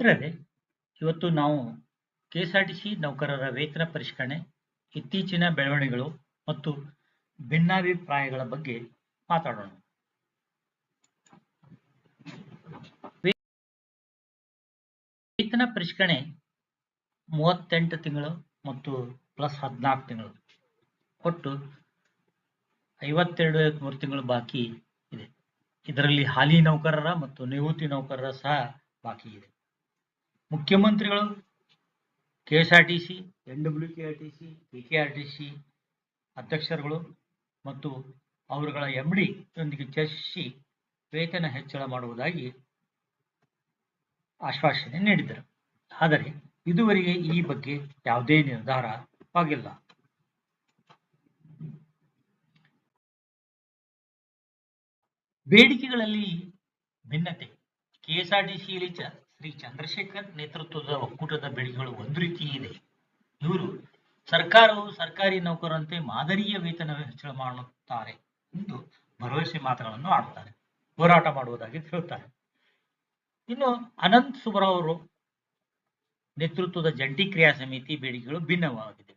ಮಿತ್ರರೇ ಇವತ್ತು ನಾವು ಕೆಎಸ್ಆರ್ಟಿಸಿ ನೌಕರರ ವೇತನ ಪರಿಷ್ಕರಣೆ, ಇತ್ತೀಚಿನ ಬೆಳವಣಿಗೆಗಳು ಮತ್ತು ಭಿನ್ನಾಭಿಪ್ರಾಯಗಳ ಬಗ್ಗೆ ಮಾತಾಡೋಣ. ವೇತನ ಪರಿಷ್ಕರಣೆ ಮೂವತ್ತೆಂಟು ತಿಂಗಳು ಮತ್ತು ಪ್ಲಸ್ ಹದಿನಾಲ್ಕು ತಿಂಗಳು. ಒಟ್ಟು ಐವತ್ತೆರಡು ಮೂರು ತಿಂಗಳು ಬಾಕಿ ಇದೆ. ಇದರಲ್ಲಿ ಹಾಲಿ ನೌಕರರ ಮತ್ತು ನಿವೃತ್ತಿ ನೌಕರರ ಸಹ ಬಾಕಿ ಇದೆ. ಮುಖ್ಯಮಂತ್ರಿಗಳು KSRTC N W K R T C K K R T C ಅಧ್ಯಕ್ಷರುಗಳು ಮತ್ತು ಅವರುಗಳ ಎಂ ಡಿ ಯೊಂದಿಗೆ ಚರ್ಚಿಸಿ ವೇತನ ಹೆಚ್ಚಳ ಮಾಡುವುದಾಗಿ ಆಶ್ವಾಸನೆ ನೀಡಿದರು ಆದರೆ ಇದುವರೆಗೆ ಈ ಬಗ್ಗೆ ಯಾವುದೇ ನಿರ್ಧಾರವಾಗಿಲ್ಲ ಬೇಡಿಕೆಗಳಲ್ಲಿ ಭಿನ್ನತೆ. ಕೆಎಸ್ಆರ್ಟಿಸಿಯಲ್ಲಿ ಚ ಶ್ರೀ ಚಂದ್ರಶೇಖರ್ ನೇತೃತ್ವದ ಒಕ್ಕೂಟದ ಬೇಡಿಕೆಗಳು ಒಂದು ರೀತಿ ಇದೆ. ಇವರು ಸರ್ಕಾರವು ಸರ್ಕಾರಿ ನೌಕರರಂತೆ ಮಾದರಿಯ ವೇತನ ಹೆಚ್ಚಳ ಮಾಡುತ್ತಾರೆ ಎಂದು ಭರವಸೆ ಮಾತುಗಳನ್ನು ಆಡುತ್ತಾರೆ, ಹೋರಾಟ ಮಾಡುವುದಾಗಿ ಹೇಳುತ್ತಾರೆ. ಇನ್ನು ಅನಂತ್ ಸುಬ್ರಾವ್ ಅವರು ನೇತೃತ್ವದ ಜಂಟಿ ಕ್ರಿಯಾ ಸಮಿತಿ ಬೇಡಿಕೆಗಳು ಭಿನ್ನವಾಗಿದೆ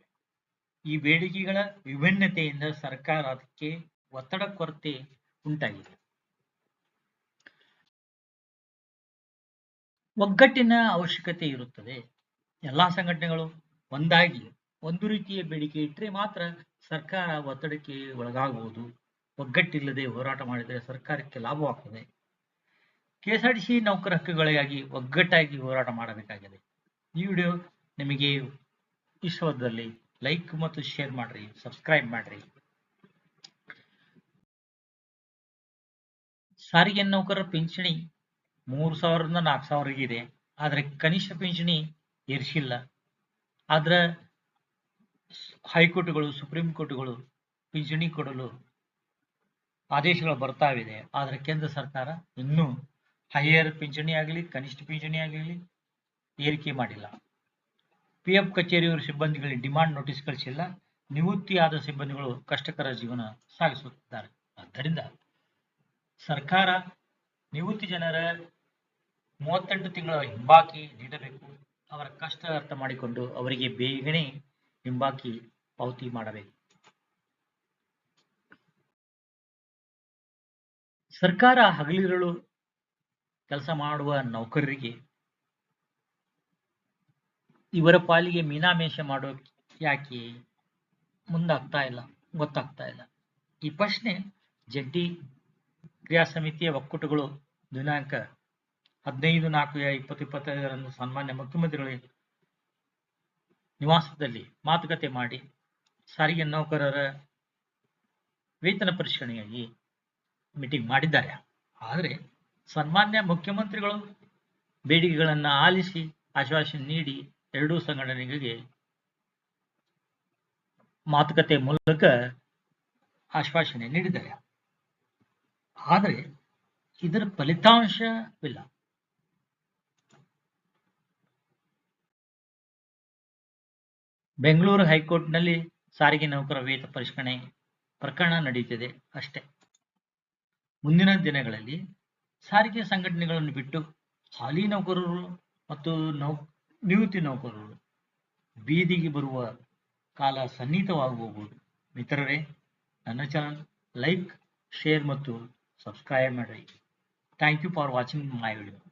ಈ ಬೇಡಿಕೆಗಳ ವಿಭಿನ್ನತೆಯಿಂದ ಸರ್ಕಾರ ಅದಕ್ಕೆ ಒತ್ತಡ ಕೊರತೆ ಉಂಟಾಗಿದೆ. ಒಗ್ಗಟ್ಟಿನ ಅವಶ್ಯಕತೆ ಇರುತ್ತದೆ. ಎಲ್ಲಾ ಸಂಘಟನೆಗಳು ಒಂದಾಗಿ ಒಂದು ರೀತಿಯ ಬೇಡಿಕೆ ಇಟ್ಟರೆ ಮಾತ್ರ ಸರ್ಕಾರ ಒತ್ತಡಕ್ಕೆ ಒಳಗಾಗುವುದು. ಒಗ್ಗಟ್ಟಿಲ್ಲದೆ ಹೋರಾಟ ಮಾಡಿದರೆ ಸರ್ಕಾರಕ್ಕೆ ಲಾಭವಾಗ್ತದೆ. ಕೆಎಸ್ಆರ್ಟಿಸಿ ನೌಕರ ಹಕ್ಕುಗಳಿಗಾಗಿ ಒಗ್ಗಟ್ಟಾಗಿ ಹೋರಾಟ ಮಾಡಬೇಕಾಗಿದೆ. ಈ ವಿಡಿಯೋ ನಿಮಗೆ ಇಷ್ಟವಾದಲ್ಲಿ ಲೈಕ್ ಮತ್ತು ಶೇರ್ ಮಾಡ್ರಿ, ಸಬ್ಸ್ಕ್ರೈಬ್ ಮಾಡ್ರಿ. ಸಾರಿಗೆ ನೌಕರರ ಪಿಂಚಣಿ ಮೂರು ಸಾವಿರದಿಂದ ನಾಲ್ಕು ಸಾವಿರಗಿದೆ ಆದರೆ ಕನಿಷ್ಠ ಪಿಂಚಣಿ ಏರಿಸಿಲ್ಲ. ಆದ್ರೆ ಹೈಕೋರ್ಟ್ಗಳು, ಸುಪ್ರೀಂ ಕೋರ್ಟ್ಗಳು ಪಿಂಚಣಿ ಕೊಡಲು ಆದೇಶಗಳು ಬರ್ತಾವಿದೆ. ಆದರೆ ಕೇಂದ್ರ ಸರ್ಕಾರ ಇನ್ನೂ ಹೈಯರ್ ಪಿಂಚಣಿ ಆಗಲಿ, ಕನಿಷ್ಠ ಪಿಂಚಣಿ ಆಗಲಿ ಏರಿಕೆ ಮಾಡಿಲ್ಲ. ಪಿ ಎಫ್ ಕಚೇರಿಯವರ ಸಿಬ್ಬಂದಿಗಳಿಗೆ ಡಿಮಾಂಡ್ ನೋಟಿಸ್ ಕಳಿಸಿಲ್ಲ. ನಿವೃತ್ತಿಯಾದ ಸಿಬ್ಬಂದಿಗಳು ಕಷ್ಟಕರ ಜೀವನ ಸಾಗಿಸುತ್ತಿದ್ದಾರೆ. ಆದ್ದರಿಂದ ಸರ್ಕಾರ ನಿವೃತ್ತಿ ಜನರ ಮೂವತ್ತೆಂಟು ತಿಂಗಳ ಹಿಂಬಾಕಿ ನೀಡಬೇಕು. ಅವರ ಕಷ್ಟ ಅರ್ಥ ಮಾಡಿಕೊಂಡು ಅವರಿಗೆ ಬೇಗನೆ ಹಿಂಬಾಕಿ ಪಾವತಿ ಮಾಡಬೇಕು. ಸರ್ಕಾರ ಹಗಲಿರುಳು ಕೆಲಸ ಮಾಡುವ ನೌಕರರಿಗೆ ಇವರ ಪಾಲಿಗೆ ಮೀನಾಮೇಷ ಮಾಡೋ ಯಾಕೆ ಮುಂದಾಗ್ತಾ ಇಲ್ಲ, ಗೊತ್ತಾಗ್ತಾ ಇಲ್ಲ. ಈ ಪ್ರಶ್ನೆ ಜಂಟಿ ಕ್ರಿಯಾ ಸಮಿತಿಯ ಒಕ್ಕೂಟಗಳು ದಿನಾಂಕ ಹದಿನೈದು, ನಾಲ್ಕು ಇಪ್ಪತ್ತು ಇಪ್ಪತ್ತೈದರಂದು ಸನ್ಮಾನ್ಯ ಮುಖ್ಯಮಂತ್ರಿಗಳ ನಿವಾಸದಲ್ಲಿ ಮಾತುಕತೆ ಮಾಡಿ ಸಾರಿಗೆ ನೌಕರರ ವೇತನ ಪರಿಷ್ಕರಣೆಗಾಗಿ ಮೀಟಿಂಗ್ ಮಾಡಿದ್ದಾರೆ. ಆದರೆ ಸನ್ಮಾನ್ಯ ಮುಖ್ಯಮಂತ್ರಿಗಳು ಬೇಡಿಕೆಗಳನ್ನು ಆಲಿಸಿ, ಆಶ್ವಾಸನೆ ನೀಡಿ ಎರಡೂ ಸಂಘಟನೆಗಳಿಗೆ ಮಾತುಕತೆ ಮೂಲಕ ಆಶ್ವಾಸನೆ ನೀಡಿದ್ದಾರೆ. ಆದರೆ ಇದರ ಫಲಿತಾಂಶವಿಲ್ಲ. ಬೆಂಗಳೂರು ಹೈಕೋರ್ಟ್ನಲ್ಲಿ ಸಾರಿಗೆ ನೌಕರ ವೇತನ ಪರಿಷ್ಕರಣೆ ಪ್ರಕರಣ ನಡೆಯುತ್ತಿದೆ ಅಷ್ಟೇ. ಮುಂದಿನ ದಿನಗಳಲ್ಲಿ ಸಾರಿಗೆ ಸಂಘಟನೆಗಳನ್ನು ಬಿಟ್ಟು ಹಾಲಿ ನೌಕರರು ಮತ್ತು ನೌ, ನಿವೃತ್ತಿ ನೌಕರರು ಬೀದಿಗೆ ಬರುವ ಕಾಲ ಸನ್ನಿಹಿತವಾಗಬಹುದು. ಮಿತ್ರರೇ, ನನ್ನ ಚಾನಲ್ ಲೈಕ್, ಶೇರ್ ಮತ್ತು ಸಬ್ಸ್ಕ್ರೈಬ್ ಮಾಡಿ thank you for watching my video.